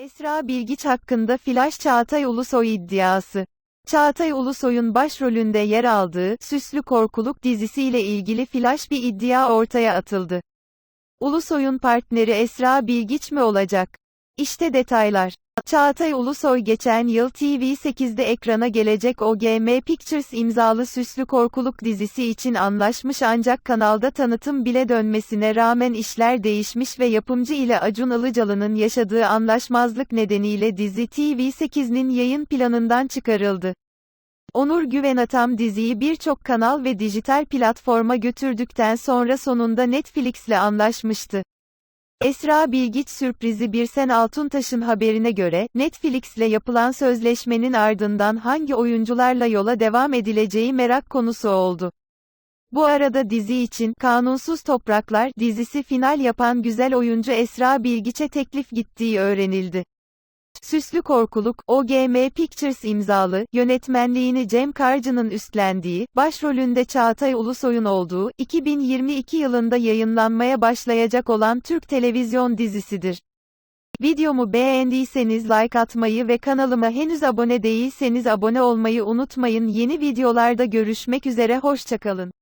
Esra Bilgiç hakkında Flash Çağatay Ulusoy iddiası. Çağatay Ulusoy'un başrolünde yer aldığı Süslü Korkuluk dizisiyle ilgili flash bir iddia ortaya atıldı. Ulusoy'un partneri Esra Bilgiç mi olacak? İşte detaylar. Çağatay Ulusoy geçen yıl TV8'de ekrana gelecek OGM Pictures imzalı Süslü Korkuluk dizisi için anlaşmış ancak kanalda tanıtım bile dönmesine rağmen işler değişmiş ve yapımcı ile Acun Ilıcalı'nın yaşadığı anlaşmazlık nedeniyle dizi TV8'nin yayın planından çıkarıldı. Onur Güvenatam diziyi birçok kanal ve dijital platforma götürdükten sonra sonunda Netflix'le anlaşmıştı. Esra Bilgiç sürprizi Birsen Altuntaş'ın haberine göre, Netflix'le yapılan sözleşmenin ardından hangi oyuncularla yola devam edileceği merak konusu oldu. Bu arada dizi için Kanunsuz Topraklar dizisi final yapan güzel oyuncu Esra Bilgiç'e teklif gittiği öğrenildi. Süslü Korkuluk, OGM Pictures imzalı, yönetmenliğini Cem Karcı'nın üstlendiği, başrolünde Çağatay Ulusoy'un olduğu, 2022 yılında yayınlanmaya başlayacak olan Türk televizyon dizisidir. Videomu beğendiyseniz like atmayı ve kanalıma henüz abone değilseniz abone olmayı unutmayın. Yeni videolarda görüşmek üzere hoşçakalın.